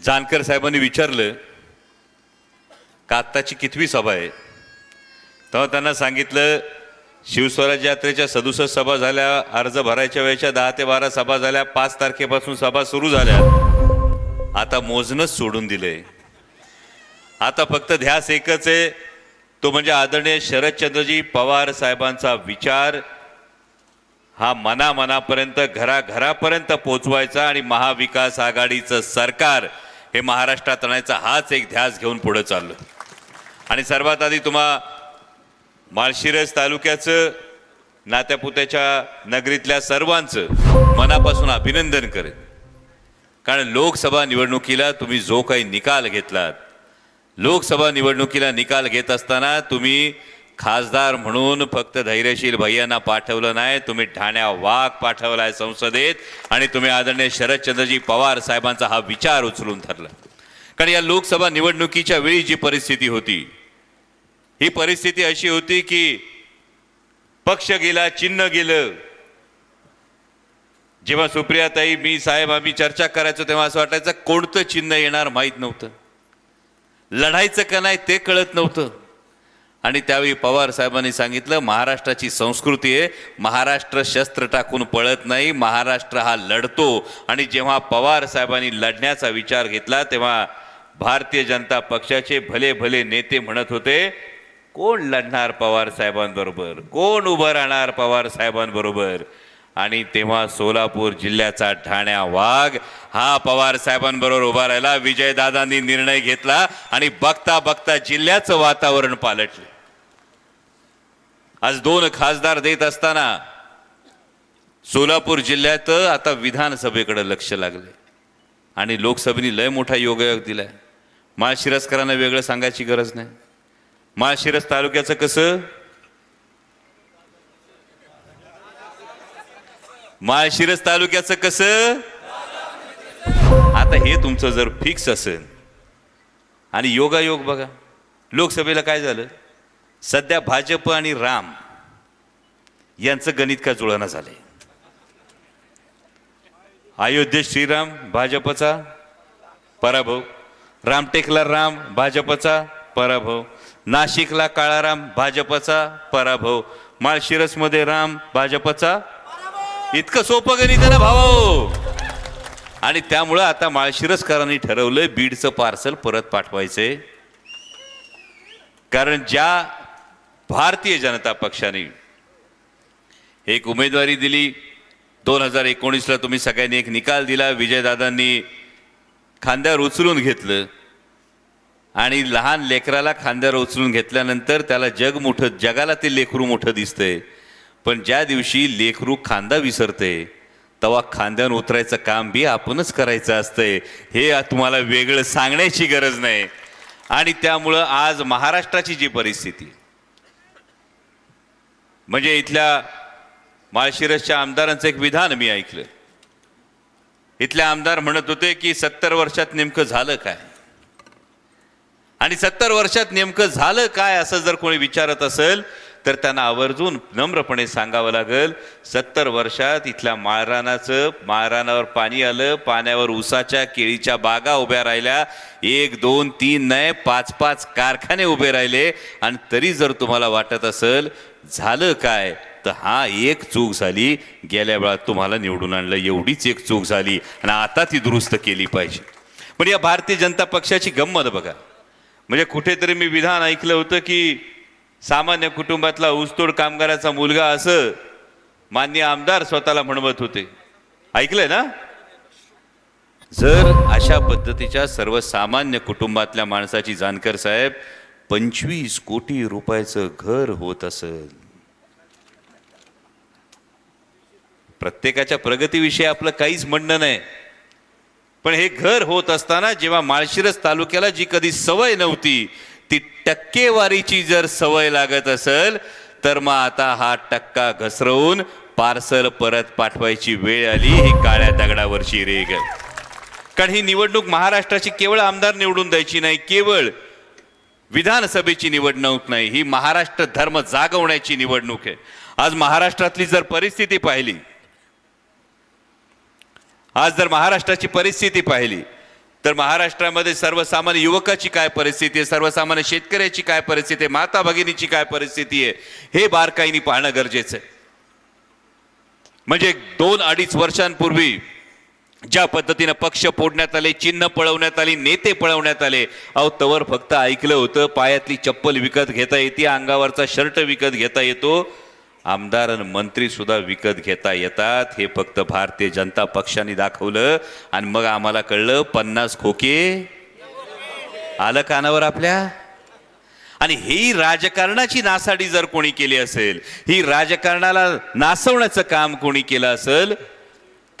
जानकर साहेबांनी विचारलं का आत्ताची कितवी सभा आहे? तेव्हा त्यांना सांगितलं शिवस्वराज यात्रेच्या सदुसष्ट सभा झाल्या अर्ज भरायच्या वेळेच्या दहा ते बारा सभा झाल्या पाच तारखेपासून सभा सुरू झाल्या. आता मोजणंच सोडून दिलंय आता फक्त ध्यास एकच आहे. तो म्हणजे आदरणीय शरदचंद्रजी पवार साहेबांचा विचार. हा मनामनापर्यंत घराघरापर्यंत पोचवायचा आणि महाविकास आघाडीचं सरकार हे महाराष्ट्रात आणायचा हाच एक ध्यास घेऊन पुढं चाललं. आणि सर्वात आधी तुम्हा माळशिरस तालुक्याचं नात्यापुत्याच्या नगरीतल्या सर्वांचं मनापासून अभिनंदन करेन. कारण लोकसभा निवडणुकीला तुम्ही जो काही निकाल घेतलात लोकसभा निवडणुकीला निकाल घेत असताना तुम्ही खासदार म्हणून फक्त धैर्यशील भैयांना पाठवलं नाही तुम्ही ठाण्या वाघ पाठवलाय संसदेत आणि तुम्ही आदरणीय शरदचंद्रजी पवार साहेबांचा हा विचार उचलून धरला. कारण या लोकसभा निवडणुकीच्या वेळी जी परिस्थिती होती ही परिस्थिती अशी होती की पक्ष गेला चिन्ह गेलं. जेव्हा सुप्रियाताई मी साहेब आम्ही चर्चा करायचो तेव्हा असं वाटायचं कोणतं चिन्ह येणार माहीत नव्हतं. लढायचं का नाही ते कळत नव्हतं. आणि त्यावेळी पवार साहेबांनी सांगितलं महाराष्ट्राची संस्कृती आहे महाराष्ट्र शस्त्र टाकून पळत नाही महाराष्ट्र हा लढतो. आणि जेव्हा पवार साहेबांनी लढण्याचा विचार घेतला तेव्हा भारतीय जनता पक्षाचे भले भले नेते म्हणत होते कोण लढणार पवार साहेबांबरोबर? कोण उभं राहणार पवार साहेबांबरोबर? आणि तेव्हा सोलापूर जिल्ह्याचा ठाण्या वाघ हा पवार साहेबांबरोबर उभा राहिला विजयदादांनी निर्णय घेतला आणि बघता बघता जिल्ह्याचं वातावरण पालटलं. आज दोन खासदार देत असताना सोलापूर जिल्ह्यात आता विधानसभेकडे लक्ष लागले. आणि लोकसभेने लय मोठा योगायोग दिलाय. माळशिरसकरांना वेगळं सांगायची गरज नाही. माळशिरस तालुक्याचं कसं? माळशिरस तालुक्याचं कसं? आता हे तुमचं जर फिक्स असेल आणि योगायोग बघा. लोकसभेला काय झालं? सध्या भाजप आणि राम यांचं गणित काय जुळना झालंय अयोध्ये श्रीराम भाजपचा पराभव. रामटेकला राम भाजपचा पराभव. नाशिकला काळाराम भाजपचा पराभव. माळशिरसमध्ये राम भाजपचा इतकं सोपं गणित आहे ना भाऊ? आणि त्यामुळं आता माळशिरसकरांनी ठरवलं बीडचं पार्सल परत पाठवायचंय. कारण ज्या भारतीय जनता पक्षाने एक उमेदवारी दिली. दोन हजार एकोणीसला तुम्ही सगळ्यांनी एक निकाल दिला. विजयदादांनी खांद्यावर उचलून घेतलं. आणि लहान लेकराला खांद्यावर उचलून घेतल्यानंतर त्याला जग मोठं जगाला ते लेकरू मोठं दिसतंय. पण ज्या दिवशी लेकरू खांदा विसरते तेव्हा खांद्यावर उतरायचं काम बी आपणच करायचं असतंय. हे तुम्हाला वेगळं सांगण्याची गरज नाही. आणि त्यामुळं आज महाराष्ट्राची जी परिस्थिती म्हणजे इथल्या माळशिरसच्या आमदारांचं एक विधान मी ऐकलं. इथले आमदार म्हणत होते की सत्तर वर्षात नेमकं झालं काय? आणि सत्तर वर्षात नेमकं झालं काय असं जर कोणी विचारत असेल तर त्यांना आवर्जून नम्रपणे सांगावं लागेल सत्तर वर्षात इथल्या माळरानाचं माळरानावर पाणी आलं पाण्यावर उसाच्या केळीच्या बागा उभ्या राहिल्या एक दोन तीन नाही पाच पाच कारखाने उभे राहिले आणि तरी जर तुम्हाला वाटत असेल झालं काय? तर हा एक चूक झाली. गेल्या वेळात तुम्हाला निवडून आणलं. एवढीच एक चूक झाली. आणि आता ती दुरुस्त केली पाहिजे. पण या भारतीय जनता पक्षाची गंमत बघा. म्हणजे कुठेतरी मी विधान ऐकलं होतं की सामान्य कुटुंबातला ऊसतोड कामगाराचा मुलगा असं मान्य आमदार स्वतःला म्हणवत होते. ऐकलंय ना? जर अशा पद्धतीच्या सर्वसामान्य कुटुंबातल्या माणसाची जानकर साहेब पंचवीस कोटी रुपयाचं घर होत असेल. प्रत्येकाच्या प्रगतीविषयी आपलं काहीच म्हणणं नाही. पण हे घर होत असताना जेव्हा माळशिरस तालुक्याला जी कधी सवय नव्हती ती टक्केवारीची जर सवय लागत असेल तर मग आता हा टक्का घसरवून पार्सल परत पाठवायची वेळ आली ही काळ्या दगडावरची रेग कारण ही निवडणूक महाराष्ट्राची केवळ आमदार निवडून द्यायची नाही केवळ विधानसभेची निवडणूक नाही ही महाराष्ट्र धर्म जागवण्याची निवडणूक आहे. आज महाराष्ट्रातली जर परिस्थिती पाहिली आज जर महाराष्ट्राची परिस्थिती पाहिली तर महाराष्ट्रामध्ये सर्वसामान्य युवकाची काय परिस्थिती आहे सर्वसामान्य शेतकऱ्याची काय परिस्थिती आहे माता भगिनीची काय परिस्थिती आहे हे बारकाईनी पाहणं गरजेचं आहे. म्हणजे दोन अडीच वर्षांपूर्वी ज्या पद्धतीनं पक्ष फोडण्यात आले चिन्ह पळवण्यात आली नेते पळवण्यात आले अहो तवर फक्त ऐकलं होतं पायातली चप्पल विकत घेता येते अंगावरचा शर्ट विकत घेता येतो. आमदार आणि मंत्री सुद्धा विकत घेता येतात. हे फक्त भारतीय जनता पक्षाने दाखवलं. आणि मग आम्हाला कळलं पन्नास खोके आलं कानावर आपल्या? आणि ही राजकारणाची नासाडी जर कोणी केली असेल ही राजकारणाला नासवण्याचं काम कोणी केलं असेल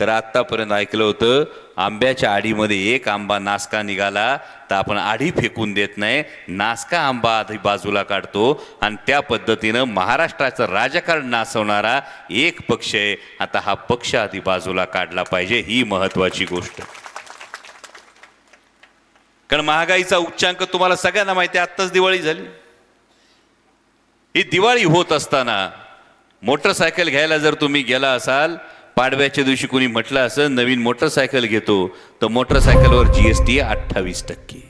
तर आत्तापर्यंत ऐकलं होतं आंब्याच्या आडीमध्ये एक आंबा नासका निघाला तर आपण आडी फेकून देत नाही. नासका आंबा आधी बाजूला काढतो आणि त्या पद्धतीनं महाराष्ट्राचं राजकारण नासवणारा एक पक्ष आहे. आता हा पक्ष आधी बाजूला काढला पाहिजे ही महत्त्वाची गोष्ट. कारण महागाईचा उच्चांक तुम्हाला सगळ्यांना माहिती आहे आत्ताच दिवाळी झाली. ही दिवाळी होत असताना मोटरसायकल घ्यायला जर तुम्ही गेला असाल पाडव्याच्या दिवशी कोणी म्हटलं असं नवीन मोटरसायकल घेतो तर मोटरसायकलवर जी एस आहे अठ्ठावीस टक्के.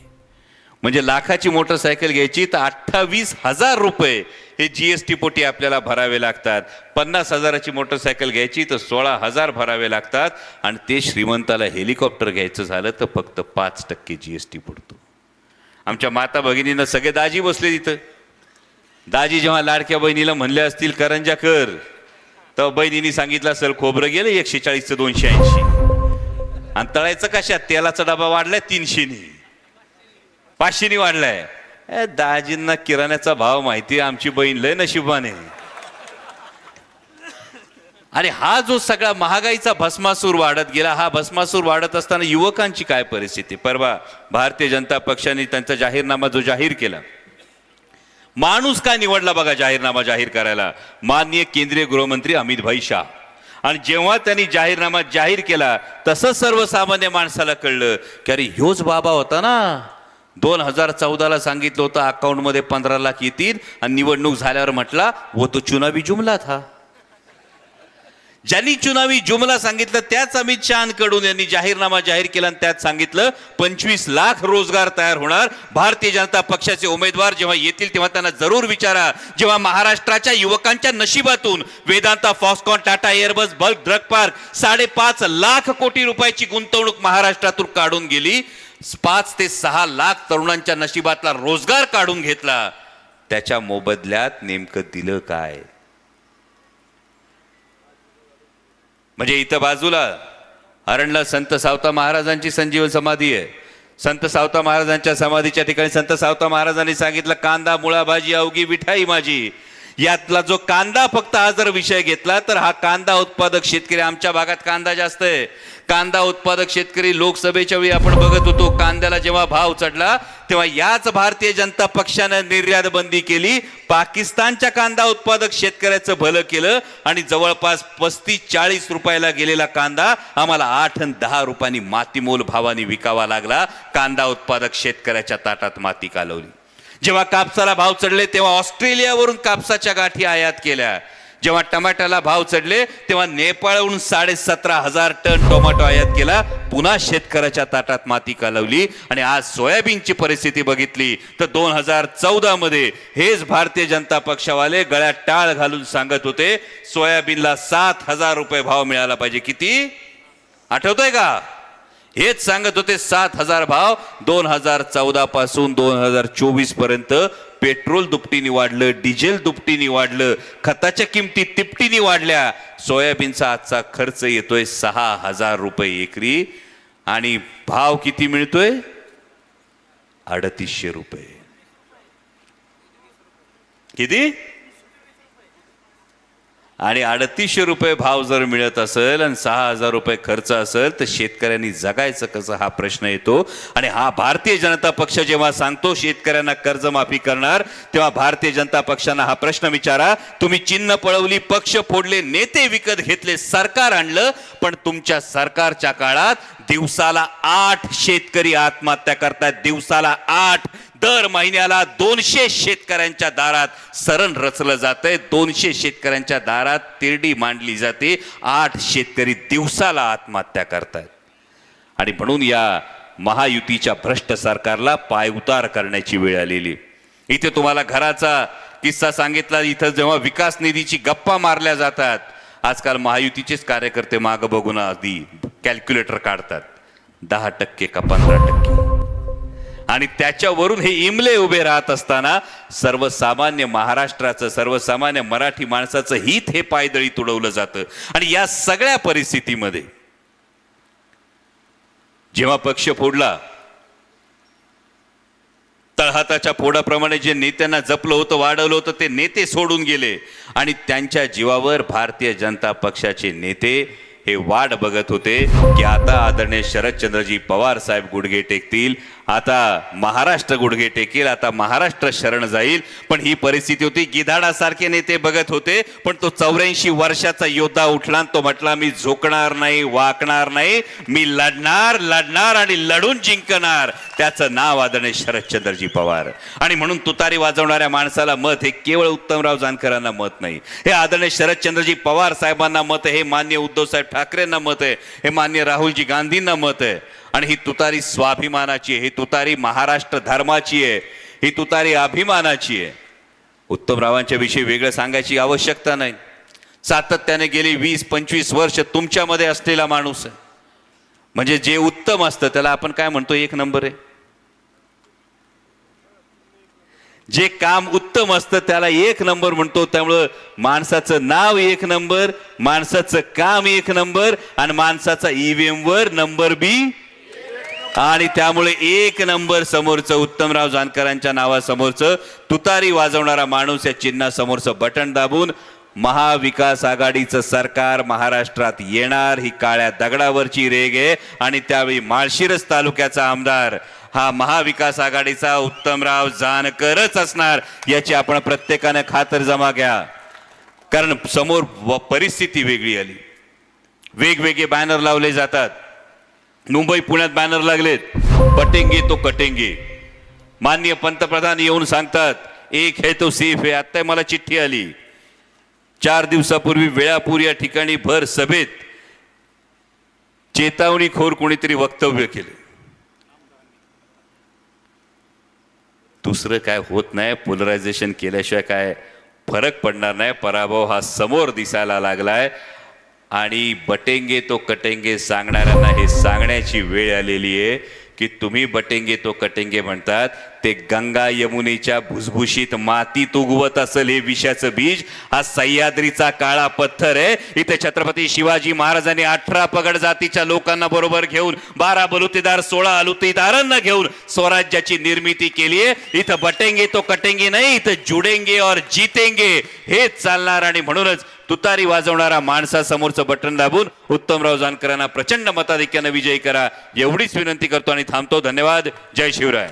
म्हणजे लाखाची मोटरसायकल घ्यायची तर अठ्ठावीस हजार रुपये हे जी एस टी पोटी आपल्याला भरावे लागतात. पन्नास हजाराची मोटरसायकल घ्यायची तर सोळा हजार भरावे लागतात. आणि ते श्रीमंताला हेलिकॉप्टर घ्यायचं झालं तर फक्त पाच टक्के जी एस टी पडतो आमच्या माता भगिनीनं सगळे दाजी बसले तिथं. दाजी जेव्हा लाडक्या बहिणीला म्हणले असतील करंजा कर. तर बहिणीने सांगितलं असेल खोबरं गेलं एकशे चाळीस ते दोनशे ऐंशी. आणि तळायचं कशात? तेलाचा डबा वाढलाय तीनशेनी. पाचशेनी वाढलाय. ए, दाजींना किराण्याचा भाव माहिती आहे, आमची बहीण लय नशिबाने. आणि हा जो सगळा महागाईचा भस्मासूर वाढत गेला हा भस्मासूर वाढत असताना युवकांची काय परिस्थिती? परवा भारतीय जनता पक्षाने त्यांचा जाहीरनामा जो जाहीर केला माणूस काय निवडला बघा जाहीरनामा जाहीर करायला? माननीय केंद्रीय गृहमंत्री अमित भाई शाह. आणि जेव्हा त्यांनी जाहीरनामा जाहीर केला तसं सर्वसामान्य माणसाला कळलं की अरे ह्योच बाबा होता ना. दोन हजार चौदाला सांगितलं होतं अकाउंटमध्ये पंधरा लाख येतील आणि निवडणूक झाल्यावर म्हटला व तो चुनावी जुमला था. ज्यांनी चुनावी जुमला सांगितलं त्याच अमित शहाकडून यांनी जाहीरनामा जाहीर केला आणि त्यात सांगितलं पंचवीस लाख रोजगार तयार होणार. भारतीय जनता पक्षाचे उमेदवार जेव्हा येतील तेव्हा त्यांना जरूर विचारा. जेव्हा महाराष्ट्राच्या युवकांच्या नशिबातून Vedanta Foxconn Tata Airbus bulk drug park साडेपाच लाख कोटी रुपयाची गुंतवणूक महाराष्ट्रातून काढून गेली. पाच ते सहा लाख तरुणांच्या नशिबातला रोजगार काढून घेतला. त्याच्या मोबदल्यात नेमकं दिलं काय? म्हणजे इथं बाजूला अरणला संत सावता महाराजांची संजीवन समाधी आहे. संत सावता महाराजांच्या समाधीच्या ठिकाणी संत सावता महाराजांनी सांगितलं कांदा मुळा भाजी अवघी विठाई माझी. यातला जो कांदा फक्त हा जर विषय घेतला तर हा कांदा उत्पादक शेतकरी आमच्या भागात कांदा जास्त आहे. कांदा उत्पादक शेतकरी लोकसभेच्या वेळी आपण बघत होतो कांद्याला जेव्हा भाव चढला तेव्हा याच भारतीय जनता पक्षानं निर्यात बंदी केली. पाकिस्तानच्या कांदा उत्पादक शेतकऱ्याचं भलं केलं आणि जवळपास पस्तीस चाळीस रुपयाला गेलेला कांदा आम्हाला आठ आणि दहा रुपयांनी मातीमोल भावाने विकावा लागला. कांदा उत्पादक शेतकऱ्याच्या ताटात माती कालवली. जेव्हा कापसाला भाव चढले तेव्हा ऑस्ट्रेलियावरून कापसाच्या गाठी आयात केल्या. जेव्हा टमाट्याला भाव चढले तेव्हा नेपाळहून साडेसतरा हजार टन टोमॅटो आयात केला. पुन्हा शेतकऱ्याच्या ताटात माती कालवली आणि आज सोयाबीनची परिस्थिती बघितली. तर दोन हजार चौदा मध्ये हेच भारतीय जनता पक्षावाले गळ्यात टाळ घालून सांगत होते सोयाबीनला सात हजार रुपये भाव मिळाला पाहिजे. किती? आठवतोय का? हेच सांगत होते सात हजार भाव. दोन हजार चौदा पासून दोन हजार चोवीसपर्यंत पेट्रोल दुपटीने वाढलं डिझेल दुपटीने वाढलं खताच्या किमती तिपटीने वाढल्या. सोयाबीनचा आजचा खर्च येतोय सहा हजार रुपये एकरी आणि भाव किती मिळतोय? अडतीसशे रुपये. किती? आणि अडतीसशे रुपये भाव जर मिळत असेल आणि सहा हजार रुपये खर्च असेल तर शेतकऱ्यांनी जगायचं कसं हा प्रश्न येतो. आणि हा भारतीय जनता पक्ष जेव्हा सांगतो शेतकऱ्यांना कर्जमाफी करणार तेव्हा भारतीय जनता पक्षांना हा प्रश्न विचारा. तुम्ही चिन्ह पळवली पक्ष फोडले नेते विकत घेतले सरकार आणलं पण तुमच्या सरकारच्या काळात दिवसाला आठ शेतकरी आत्महत्या करतात दिवसाला आठ दर महिन्याला दोनशे शेतकऱ्यांच्या दारात सरण रचलं जातंय. दोनशे शेतकऱ्यांच्या दारात तिरडी मांडली जाते. आठ शेतकरी दिवसाला आत्महत्या करतात आणि म्हणून या महायुतीच्या भ्रष्ट सरकारला पायउतार करण्याची वेळ आलेली. इथे तुम्हाला घराचा किस्सा सांगितला. इथं जेव्हा विकास निधीची गप्पा मारल्या जातात आजकाल महायुतीचेच कार्यकर्ते मागं बघून आधी कॅल्क्युलेटर काढतात. दहा टक्के का पंधरा टक्के? आणि त्याच्यावरून हे इमले उभे राहत असताना सर्वसामान्य महाराष्ट्राचं सर्वसामान्य मराठी माणसाचं हित हे पायदळी तुडवलं जातं. आणि या सगळ्या परिस्थितीमध्ये जेव्हा पक्ष फोडला तळहाताच्या फोडाप्रमाणे जे नेत्यांना जपलं होतं वाढवलं होतं ते नेते सोडून गेले. आणि त्यांच्या जीवावर भारतीय जनता पक्षाचे नेते हे वाट बघत होते की आता आदरणीय शरदचंद्रजी पवार साहेब गुडघे टेकतील. आता महाराष्ट्र गुडघे टेकेल आता महाराष्ट्र शरण जाईल. पण ही परिस्थिती होती गिधाडासारखे नेते बघत होते पण तो चौऱ्याऐंशी वर्षाचा योद्धा उठला आणि तो म्हटला मी झोकणार नाही वाकणार नाही मी लढणार लढणार आणि लढून जिंकणार. त्याचं नाव आदरणे शरदचंद्रजी पवार. आणि म्हणून तुतारी वाजवणाऱ्या माणसाला मत हे केवळ उत्तमराव जानकरांना मत नाही. हे आदरणीय शरदचंद्रजी पवार साहेबांना मत आहे हे मान्य उद्धव साहेब ठाकरेंना मत आहे हे मान्य राहुलजी गांधींना मत आहे. आणि ही तुतारी स्वाभिमानाची आहे. ही तुतारी महाराष्ट्र धर्माची आहे. ही तुतारी अभिमानाची आहे. उत्तमरावांच्या विषयी वेगळं सांगायची आवश्यकता नाही. सातत्याने गेली वीस पंचवीस वर्ष तुमच्यामध्ये असलेला माणूस आहे. म्हणजे जे उत्तम असतं त्याला आपण काय म्हणतो? एक नंबर आहे. जे काम उत्तम असतं त्याला एक नंबर म्हणतो. त्यामुळं माणसाचं नाव एक नंबर माणसाचं काम एक नंबर आणि माणसाचा ईव्हीएम वर नंबर बी आणि त्यामुळे एक नंबर समोरचं उत्तमराव जानकरांच्या नावासमोरचं तुतारी वाजवणारा माणूस या चिन्हासमोरचं बटन दाबून महाविकास आघाडीचं सरकार महाराष्ट्रात येणार. ही काळ्या दगडावरची रेग आहे. आणि त्यावेळी माळशिरस तालुक्याचा आमदार हा महाविकास आघाडीचा उत्तमराव जानकरच असणार याची आपण प्रत्येकाने खातर जमा घ्या. कारण समोर व- परिस्थिती वेगळी आली. वेगवेगळे बॅनर लावले जातात. मुंबई पुण्यात बॅनर लागलेत. पटेंगे तो कटेंगे. माननीय पंतप्रधान येऊन सांगतात एक है तो सेफ आहे आत्ता मला चिठ्ठी आली. चार दिवसापूर्वी वेळापूर या ठिकाणी भर सभेत चेतावणीखोर कोणीतरी वक्तव्य केले. दुसरं काय होत नाही पोलरायझेशन केल्याशिवाय काय फरक पडणार नाही. पराभव हा समोर दिसायला लागलाय. आणि बटेंगे तो कटेंगे सांगणाऱ्यांना हे सांगण्याची वेळ आलेली आहे की तुम्ही बटेंगे तो कटेंगे म्हणतात ते गंगा यमुनेच्या भुसभुशीत मातीत उगवत असेल हे विषाचं बीज. हा सह्याद्रीचा काळा पत्थर आहे. इथे छत्रपती शिवाजी महाराजांनी अठरा पगड जातीच्या लोकांना बरोबर घेऊन बारा बलुतेदार सोळा अलुतेदारांना घेऊन स्वराज्याची निर्मिती केली आहे. इथं बटेंगे तो कटेंगे नाही इथं जुडेंगे और जितेंगे. हेच चालणार आणि म्हणूनच तुतारी वाजवणारा माणसासमोरचं बटन दाबून उत्तमराव जानकरांना प्रचंड मताधिक्यानं विजयी करा. एवढीच विनंती करतो आणि थांबतो. धन्यवाद. जय शिवराय.